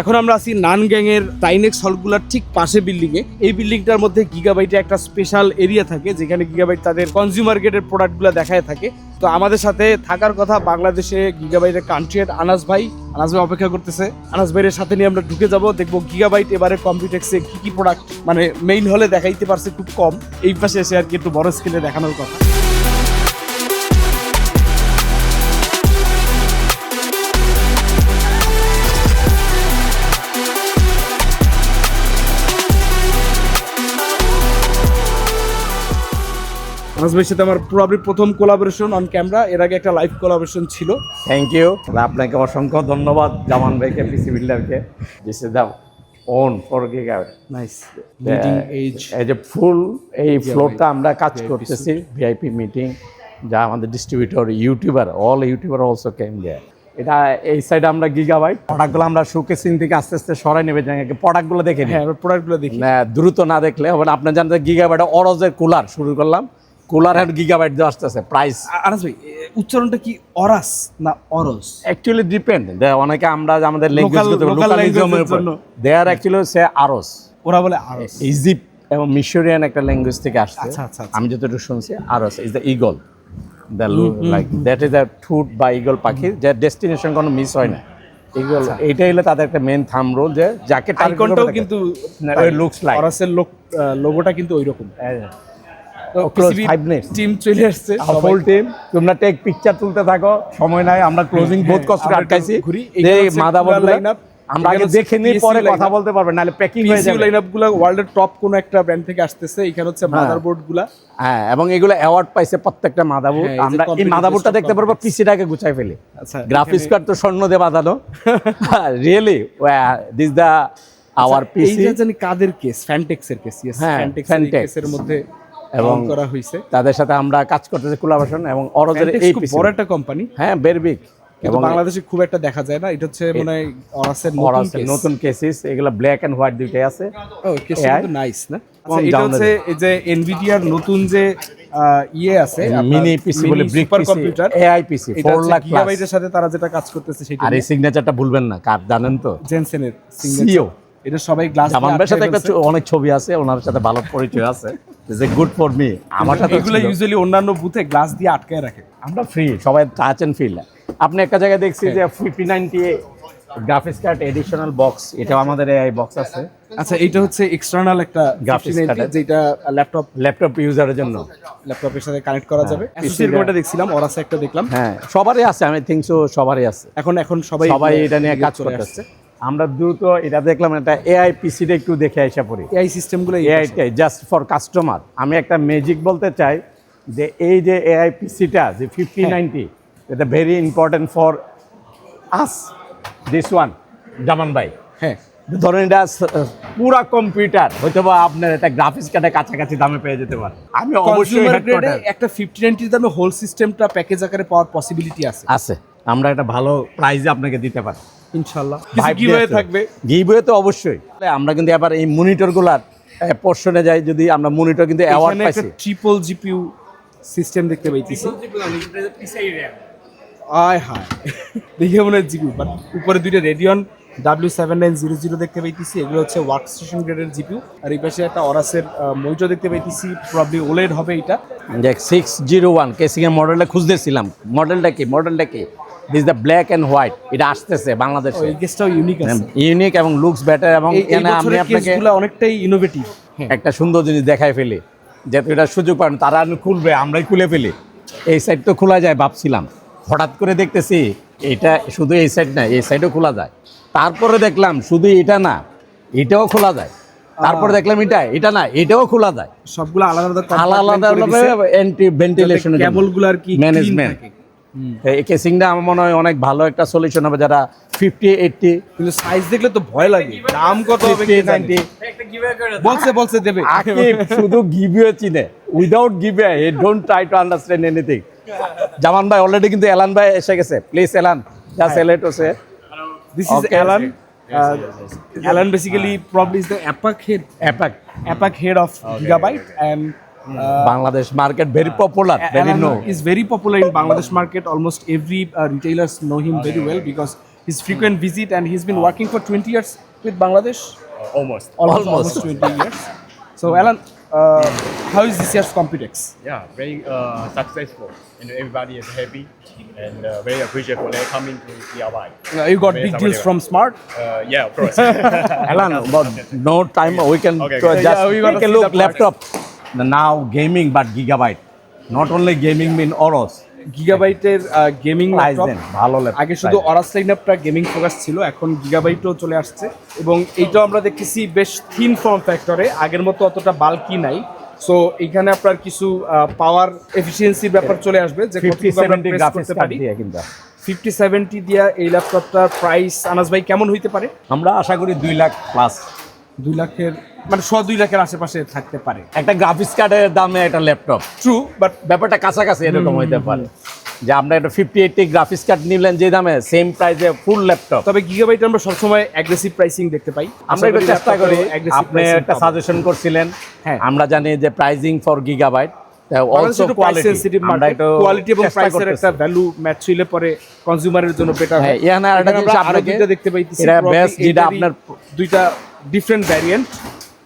এখন আমরা আছি নানগ্যাং এর টাইনেক্স হলগুলার ঠিক পাশে বিল্ডিং এ এই বিল্ডিংটার মধ্যে গিগাবাইটে একটা স্পেশাল এরিয়া থাকে, যেখানে গিগাবাইট তাদের কনজিউমার গেটের প্রোডাক্টগুলো দেখায় থাকে। তো আমাদের সাথে থাকার কথা বাংলাদেশে গিগাবাইটের কান্ট্রি আনাস ভাই। আনাস ভাই অপেক্ষা করতেছে। আনাস ভাইয়ের সাথে নিয়ে আমরা ঢুকে যাব, দেখব গিগাবাইট এবারে কম্পিউটেক্সে কি কি প্রোডাক্ট মানে মেইন হলে দেখাইতে পারছে খুব কম। এই পাশে এসে আর কি একটু বড় স্কেলে দেখানোর কথা। আনাস ভাইয়ের সাথে আমার প্রবাবলি প্রথম কোলাবোরেশন অন ক্যামেরা এর আগে একটা লাইভ কোলাবোরেশন ছিল। থ্যাংক ইউ আপনাকে অসংখ্য ধন্যবাদ জামান ভাইকে PC বিল্ডারকে this is the one for Gigabyte nice leading edge যে ফুল এই ফ্লোরটা আমরা কাজ করতেছি। ভিআইপি মিটিং যা আমাদের distributor YouTuber all YouTuber also came দেয় এটা এই সাইডে আমরা গিগাবাইট প্রোডাক্টগুলো আমরা শোকেসিং থেকে আস্তে আস্তে সরাই নেবে যাই প্রোডাক্টগুলো দেখে নিই। হ্যাঁ প্রোডাক্টগুলো দেখি। না, দ্রুত না দেখলে হবে আপনার জানতে গিগাবাইট অরজের কুলার শুরু করলাম। কুলার হ্যান্ড গিগাবাইট দিয়ে আসতেছে প্রাইস আনাস ভাই উচ্চারণটা কি অরাস না অরস? অ্যাকচুয়ালি ডিপেন্ড অনেকে আমরা আমাদের ল্যাঙ্গুয়েজ। দে আর অ্যাকচুয়ালি সে আরস। ওরা বলে আরস। ইজিপ্ট এবং মিশরিয়ান একটা ল্যাঙ্গুয়েজ থেকে আসছে। আচ্ছা, আচ্ছা, আচ্ছা। আমি যতটুকু শুনছি Aorus is the eagle the like that is the ঠুট বা ইগল পাখি যার ডেস্টিনেশন কোনো মিস হয় না। ইগল এইটাই হলো তাদের একটা মেন থাম রোল যে যাকে তাকে- কিন্তু looks like. অরাসের লোক লোগোটা কিন্তু ওইরকম। five minutes. টিম চলে আসছে। ফুল টিম তোমরা টেক পিকচার তুলতে থাকো। সময় নাই আমরা ক্লোজিং বহুত কষ্ট হ্যাঁ, আটকাইছি। যে এখানে হচ্ছে মাদাবোর্ড আমরা আগে দেখে নিই পরে কথা বলতে পারবেন নাহলে প্যাকিং হয়ে যাবে। লাইনআপগুলো ওয়ার্ল্ডের টপ কোন একটা ব্র্যান্ড থেকে আসতেছে এখানে হচ্ছে মাদারবোর্ডগুলা হ্যাঁ এবং এগুলো অ্যাওয়ার্ড পাইছে প্রত্যেকটা মাদাবোর্ড হ্যাঁ, আমরা এই মাদাবোর্ডটা দেখতে পারব। পিসিটাকে গুছাই ফেলি। আচ্ছা গ্রাফিক্স কার্ড তো স্বর্ণ দিয়ে বাঁধানো। রিয়েলি দিস দ্য আওয়ার আচ্ছা, এই যে জানি কাদের কেস ফ্যানটেক্স এর কেস ইয়েস হ্যাঁ, ফ্যানটেক্স এর মধ্যে এবং করা হয়েছে তাদের সাথে আমরা কাজ করতেছি কোলাবোরেশন এবং অরজের এই খুব বড় একটা কোম্পানি হ্যাঁ বেরবিক এবং বাংলাদেশে খুব একটা দেখা যায় না। এটা হচ্ছে মানে অরাসের নতুন অরাসের নতুন কেসিস এগুলো ব্ল্যাক এন্ড হোয়াইট দুইটাই আছে। ও AI কিন্তু নাইস না? আচ্ছা এটা হচ্ছে এই যে এনভিডিআর নতুন যে ইয়ে আছে মিনি পিসি বলে brick PC computer AI PC 4 lakh plus গিগাবাইটের সাথে তারা যেটা কাজ করতেছে সেটা আর এই সিগনেচারটা ভুলবেন না কার জানেন তো? জেনসেনের সিও এটা সবাই গ্লাস জামান ভাইয়ের সাথে একটা অনেক ছবি আছে ওনার সাথে ভালো পরিচয় আছে। যে গুড ফর মি আমার সাথে এগুলো ইউজুয়ালি অন্যান্য বুথে গ্লাস দিয়ে আটকায় রাখে। আমরা ফ্রি সবাই টাচ এন্ড ফিল আপনি একটা জায়গায় দেখছি হ্যাঁ। যে fifty ninety graphics card additional box এটা আমাদের এআই বক্স আছে। আচ্ছা এটা হচ্ছে এক্সটার্নাল একটা 5090 card। যেটা ল্যাপটপ ল্যাপটপ ইউজারের জন্য। ল্যাপটপের সাথে কানেক্ট করা যাবে। PC অ্যাসোসিয়েট টা- দেখছিলাম অরাসা একটা দেখলাম। হ্যাঁ সবারই আছে আমি থিঙ্ক সো সবারই আছে। এখন এখন সবাই সবাই এটা নিয়ে কাজ করতেছে। আমরা দ্রুত এটা দেখলাম এটা এআই পিসিটা একটু দেখে আসা পড়ি। এআই সিস্টেমগুলো এআইটাই জাস্ট ফর কাস্টমার আমি একটা ম্যাজিক বলতে চাই যে এই যে এআই পিসিটা যে ফিফটি নাইনটি এটা very important for us this one Zaman ভাই। হ্যাঁ। ধরেন এটা পুরা কম্পিউটার হয়তো বা আপনার একটা গ্রাফিক্স কার্ডে কাছাকাছি দামে পেয়ে যেতে পারে। আমি অবশ্যই একটা ফিফটি 5090 দামে হোল সিস্টেমটা প্যাকেজ আকারে পাওয়ার পসিবিলিটি আছে। আছে। আমরা একটা ভালো প্রাইজে আপনাকে দিতে পারি। কি হয়ে থাকবে? গিভওয়ে তো অবশ্যই। আমরা কিন্তু এবার এই মনিটরগুলার পোর্শনে যাই যদি আমরা মনিটর কিন্তু অ্যাওয়ার্ড পাইছি। ট্রিপল জিপিইউ সিস্টেম দেখতে পাইতেছি। আয় হায়। দেখে মনে হয় জিপিইউ বাট উপরে দুইটা Radeon W seven nine zero zero দেখতে পাইতেছি। এগুলো হচ্ছে ওয়ার্ক স্টেশন গ্রেডের জিপিইউ আর এই পাশে একটা অরাসের মনিটর দেখতে পাইতেছি। প্রবলি ওলেড হবে এটা। দেখ সিক্স জিরো ওয়ান কেসিং এর মডেলটা খুঁজতেছিলাম। মডেলটা কি? মডেলটা কি? This the black and white এটা আসতেছে বাংলাদেশে। এই কেসটাও ইউনিক আছে। ইউনিক এবং লুকস বেটার এবং আমি আপনাকে অনেকটাই ইনোভেটিভ হ্যাঁ একটা সুন্দর জিনিস দেখাই ফেলি। যেহেতু এটা সুযোগ পান তারা খুলবে আমরাই খুলে ফেলি। এই সাইড তো খোলা যায় ভাবছিলাম। হঠাৎ করে দেখতেছি এটা শুধু এই সাইড না এই সাইডও খোলা যায়। তারপরে দেখলাম শুধু এটা না এটাও খোলা যায়। তারপরে দেখলাম এটা এটা না এটাও খোলা যায়। সবগুলো আলাদা আলাদা আলাদা অ্যান্টি ভেন্টিলেশনের কেবলগুলো আর কি ম্যানেজমেন্ট। এই কেসিংটা আমার মনে হয় অনেক ভালো একটা সলিউশন হবে যারা ফিফটি এইটটি কিন্তু সাইজ দেখলে তো ভয় লাগে। দাম কত হবে বলছে বলছে দেবে। শুধু গিভওয়ে চিনে। Without giveaway he don't try to understand anything Zaman ভাই অলরেডি কিন্তু এলান ভাই এসে গেছে। প্লিজ এলান যা সেলেট হচ্ছে। This is. Alan Alan basically probably is the APAC head APAC APAC head of Gigabyte and Mm. Bangladesh market very popular, very Alan known. very popular in Bangladesh market. Almost every uh, retailers know him very well because his frequent mm. visit and he's been ah. working for 20 years with Bangladesh. Uh, almost. Almost, almost 20 years. So Alan, uh, mm. how is this year's Computex? Yeah, very uh, successful, and everybody is happy and uh, very appreciative for their coming to DIY. Uh, you got big deals from Smart? Uh, yeah, of course. Alan, but no time we can okay, okay. just yeah, we, we can look laptop. Now gaming but Gigabyte Not only gaming mean Oros. গিগাবাইটের gaming laptop ভালো laptop আগে শুধু Aorus লাইনআপটা gaming focus ছিল এখন গিগাবাইটও চলে আসছে। এবং এইটাও আমরা দেখতেছি বেশ থিন ফর্ম ফ্যাক্টরে আগের মতো অতটা বাল্কি নাই। সো এখানে আপনার কিছু পাওয়ার এফিসিয়েন্সির ব্যাপার চলে আসবে যে করতে পারি। ফিফটি সেভেন্টি দিয়া এই ল্যাপটপটার প্রাইস আনাস ভাই কেমন হইতে পারে? আমরা আশা করি দুই লাখ প্লাস দুই লাখের মানে শ দুই লাখের আশেপাশে থাকতে পারে। একটা গ্রাফিক্স কার্ডের দামে একটা ল্যাপটপ ট্রু বাট ব্যাপারটা কাছাকাছি এরকম হইতে পারে। যে আমরা একটা ফিফটি এইটটি গ্রাফিক্স কার্ড নিলেন যে দামে সেম প্রাইসে ফুল ল্যাপটপ তবে গিগাবাইট আমরা সবসময় অ্যাগ্রেসিভ প্রাইসিং দেখতে পাই। আমরা একটু চেষ্টা করি আপনি একটা সাজেশন করছিলেন হ্যাঁ। আমরা জানি যে pricing for Gigabyte also quality একটু কোয়ালিটি এবং প্রাইসের একটা ভ্যালু ম্যাচ হইলে পরে কনজিউমারের জন্য বেটার হ্যাঁ, এখানে আরেকটা জিনিস আপনাকে- দেখতে পাইতেছি এটা probably যেটা আপনার- দুইটা ডিফারেন্ট ভ্যারিয়েন্ট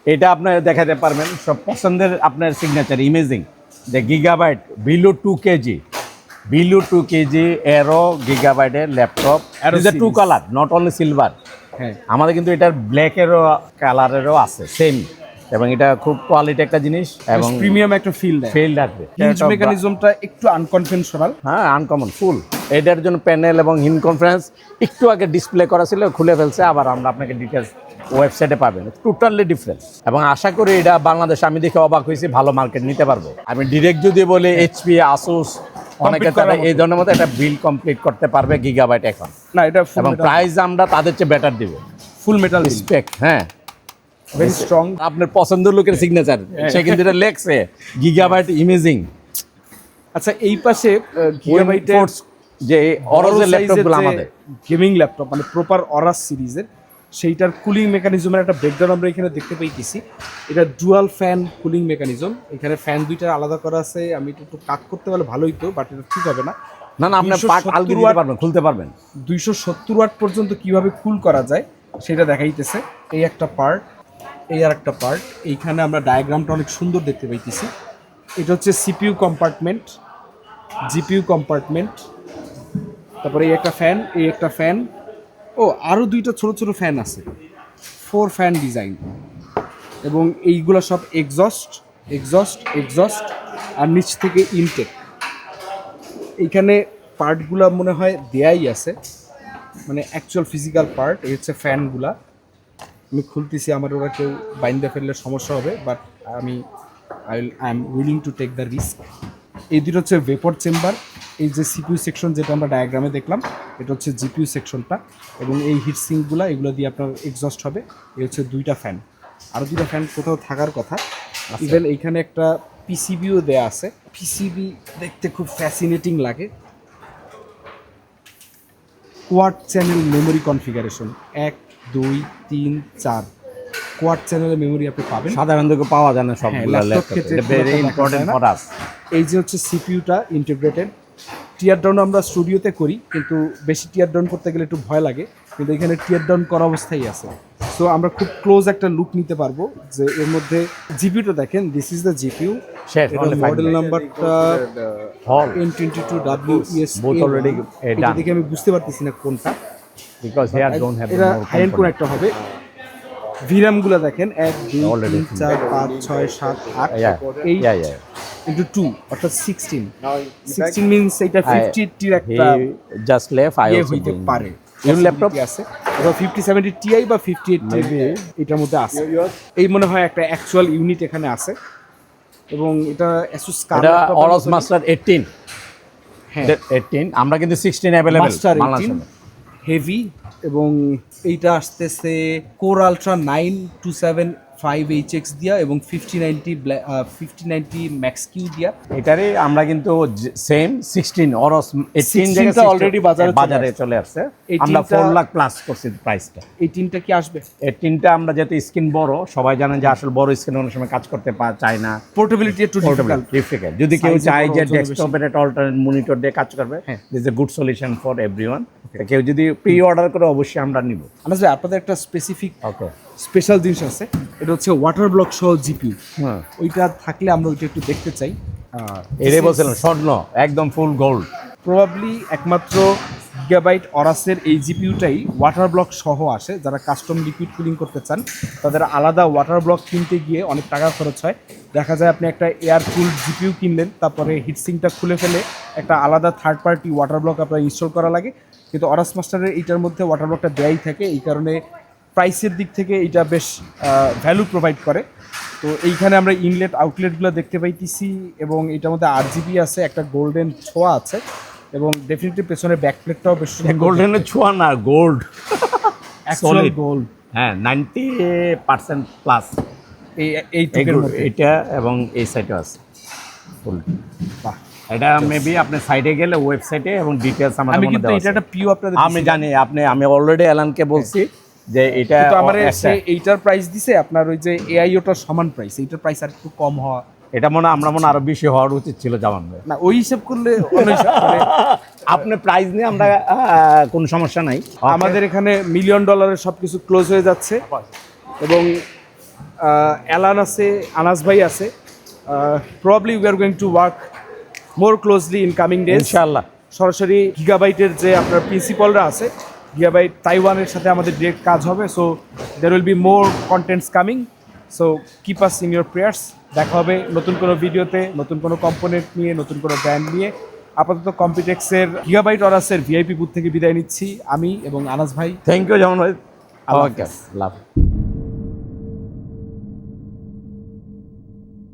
এটা আপনার দেখাতে পারবেন সব পছন্দের আপনার সিগনেচার ইমেজিং যে Gigabyte below two KG below two KG Aero গিগাবাইটের laptop two colour not only silver হ্যাঁ। আমাদের কিন্তু এটার ব্ল্যাকেরও কালারেরও আছে সেম এবং এটা খুব কোয়ালিটি একটা জিনিস এবং প্রিমিয়াম একটা ফিল দেয় ফেল রাখবে মেকানিজমটা একটু আনকনভেনশনাল হ্যাঁ আনকমন ফুল এটার জন্য প্যানেল এবং হিন কনফারেন্স একটু আগে ডিসপ্লে করা ছিল খুলে ফেলছে আবার আমরা আপনাকে ডিটেলস ওয়েবসাইটে পাবেন। টোটালি ডিফারেন্স এবং আশা করি এটা বাংলাদেশ আমি দেখে অবাক হয়েছি ভালো মার্কেট নিতে পারব। আমি ডিরেক্ট যদি বলি এইচপি আসুস অনেকে তারা এই ধরনের মতো একটা বিল কমপ্লিট করতে পারবে গিগাবাইট এখন। না এটা এবং প্রাইস আমরা তাদের চেয়ে বেটার দিব। ফুল মেটাল স্পেক হ্যাঁ। ভেরি স্ট্রং আপনার পছন্দের লোকের সিগনেচার সে কিন্তু এটা লেখছে গিগাবাইট ইমেজিং আচ্ছা এই পাশে গিগাবাইটের যে অরজের ল্যাপটপগুলো আমাদের। গেমিং ল্যাপটপ মানে প্রপার অরাস সিরিজের সেইটার কুলিং মেকানিজমের একটা ব্রেকডাউন আমরা এখানে দেখতে পাইতেছি। এটা ডুয়াল ফ্যান কুলিং মেকানিজম এখানে ফ্যান দুইটা আলাদা করা আছে। আমি একটু কাট করতে পারলে ভালোই তো বাট এটা ঠিক হবে না। না না 270 আলগি দিতে পারবেন খুলতে পারবেন। দুইশো সত্তর ওয়াট পর্যন্ত কীভাবে কুল করা যায় সেটা দেখাইতেছে। এই একটা পার্ট এই আর একটা পার্ট এইখানে আমরা ডায়াগ্রামটা অনেক সুন্দর দেখতে পাইতেছি। এটা হচ্ছে সিপিইউ কম্পার্টমেন্ট জিপিইউ কম্পার্টমেন্ট তারপরে এই একটা ফ্যান এই একটা ফ্যান ও আরও দুইটা ছোট ছোট ফ্যান আছে। ফোর ফ্যান ডিজাইন এবং এইগুলো সব এক্সস্ট এক্সস্ট এক্সস্ট আর নিচ থেকে ইনটেক এইখানে পার্টগুলো মনে হয় দেয়াই আছে। মানে অ্যাকচুয়াল ফিজিক্যাল পার্ট এই হচ্ছে ফ্যানগুলা আমি খুলতেছি, আমার ওরা কেউ বাইন্দে ফেললে সমস্যা হবে বাট আমি I I am willing to take the risk এই দুটো হচ্ছে ভেপর চেম্বার এই যে সিপিউ সেকশন যেটা আমরা ডায়াগ্রামে দেখলাম এটা হচ্ছে জিপিউ সেকশনটা এবং এই হিট সিঙ্কগুলো এগুলো দিয়ে আপনার এক্সস্ট হবে। এই হচ্ছে দুইটা ফ্যান আরও দুইটা ফ্যান কোথাও থাকার কথা। ইভেন এইখানে একটা পিসিবিও দেয়া আছে। পিসিবি দেখতে খুব ফ্যাসিনেটিং লাগে। কোয়াড চ্যানেল মেমোরি কনফিগারেশন এক দুই তিন চার। কোয়াড চ্যানেলের মেমোরি আপনি পাবেন। সাধারণত পাওয়া যায় না সবগুলো laptop ক্ষেত্রে ভেরি ইম্পর্টেন্ট ফর আস এই যে হচ্ছে সিপিইউটা ইন্টিগ্রেটেড টিয়ার ডাউন আমরা স্টুডিওতে করি কিন্তু বেশি টিয়ার ডাউন করতে গেলে একটু ভয় লাগে কিন্তু এখানে টিয়ার ডাউন করা অবস্থায় আছে। সো আমরা খুব ক্লোজ একটা লুক নিতে পারব যে এর মধ্যে জিপিউটা দেখেন দিস ইজ দ্য এটা মডেল নাম্বারটা হল N twenty two W ES Both uh, এটা দেখে আমি বুঝতে পারতেছি না কোনটা। বিকজ হিয়ার ডোন্ট হ্যাভ এটা হাই এন্ড কোন একটা হবে। ভিরামগুলো দেখেন এক দুই তিন চার পাঁচ ছয় সাত আট। এই ইয়া ইয়া ইন্টু টু অর্থাৎ সিক্সটিন সিক্সটিন মিনস এটা ফিফটি টির হি একটা জাস্ট লেফট আই ইয়ে অলসো হইতে পারে ইউর ল্যাপটপ Possibility আছে অথবা ফিফটি সেভেন্টি টিআই বা ফিফটি এইট এটার মধ্যে আছে এই মনে হয় একটা অ্যাকচুয়াল ইউনিট এখানে আছে এবং এটা অ্যাসুস এটা অরস মাস্টার 18 হ্যাঁ 18 আমরা কিন্তু 16 अवेलेबल মাস্টার এইটিন হেভি এবং এইটা আসতেছে core ultra nine two seven five H X দিয়া এবং fifty ninety fifty ninety Max Q দিয়া। এটারই আমরা কিন্তু সেম সিক্সটিন অরস এইটিন 16 টা already বাজারে বাজারে চলে আসছে। 18 আমরা ফোর লাখ প্লাস করছি প্রাইসটা এই তিনটা কি আসবে? এই তিনটা আমরা যেহেতু স্ক্রিন বড় সবাই জানেন যে আসলে বড় স্ক্রিন অনেক সময় কাজ করতে চায় না। পোর্টেবিলিটি একটু ডিফিকাল্ট যদি কেউ চায় যে। ডেস্কটপের একটা অল্টারনেট মনিটর দিয়ে কাজ করবে হ্যাঁ। This a good solution for everyone কেউ যদি প্রি অর্ডার করে অবশ্যই আমরা নিব। আনাস ভাই আপনাদের একটা স্পেসিফিক ওকে স্পেশাল জিনিস আছে। এটা হচ্ছে ওয়াটার ব্লক সহ জিপিউ হ্যাঁ। ওইটা থাকলে আমরা ওইটা একটু দেখতে চাই। এটাই বলছিলাম স্বর্ণ একদম ফুল গোল্ড প্রবাবলি একমাত্র গিগাবাইট অরাসের এই জিপিউটাই ওয়াটার ব্লক সহ আসে। যারা কাস্টম লিকুইড কুলিং করতে চান তাদের আলাদা ওয়াটার ব্লক কিনতে গিয়ে অনেক টাকা খরচ হয়। দেখা যায় আপনি একটা এয়ার কুল জিপিউ কিনলেন তারপরে হিটসিংটা খুলে ফেলে একটা আলাদা থার্ড পার্টি ওয়াটার ব্লক আপনার ইনস্টল করা লাগে। কিন্তু অরাস মাস্টারের এইটার মধ্যে ওয়াটার ব্লকটা দেয়াই থাকে এই কারণে প্রাইসের দিক থেকে এটা বেশ ভ্যালু প্রোভাইড করে। তো এইখানে আমরা ইনলেট আউটলেটগুলো দেখতে পাইতেছি এবং এটার মধ্যে আর জিবি আছে একটা গোল্ডেন ছোঁয়া আছে এবং ডেফিনেটলি পেছনের ব্যাকপ্লেটটাও বেশ গোল্ডেনের ছোঁয়া না গোল্ড। গোল্ড হ্যাঁ নাইনটি পার্সেন্ট প্লাস এই এই এটা এবং এই সাইডে আছে। বাহ। এটা মেবি আপনি সাইডে গেলে ওয়েবসাইটে এবং ডিটেলস আমাদের আমি কিন্তু এটা। একটা পিও আপনাদের আমি জানি আপনি আমি অলরেডি এলানকে বলছি যে এটা আমার একটা- এইটার প্রাইস দিছে আপনার ওই যে এআই ওটার সমান প্রাইস এইটার প্রাইস আর একটু কম হওয়া। এটা মনে আমরা মনে আরও বেশি হওয়ার উচিত ছিল জামান ভাই। না ওই হিসেব করলে আপনি প্রাইস নিয়ে আমরা কোনো সমস্যা নাই। আমাদের এখানে মিলিয়ন ডলারের সব কিছু ক্লোজ হয়ে যাচ্ছে। এবং অ্যালান আছে আনাস ভাই আছে। Probably we are going to work more closely in coming days ইনশাআল্লাহ। সরাসরি গিগাবাইটের যে আপনার প্রিন্সিপালরা আছে গিগাবাইট তাইওয়ানের সাথে আমাদের ডিরেক্ট কাজ হবে so there will be more contents coming so keep us in your prayers দেখা হবে নতুন কোনো ভিডিওতে নতুন কোনো কম্পোনেন্ট নিয়ে নতুন কোনো ব্র্যান্ড নিয়ে। আপাতত কম্পিটেক্সের গিগাবাইট অরাসের ভিআইপি বুথ থেকে বিদায় নিচ্ছি আমি এবং আনাস ভাই। থ্যাংক ইউ যেমন ভাই। আল্লাহ লাভ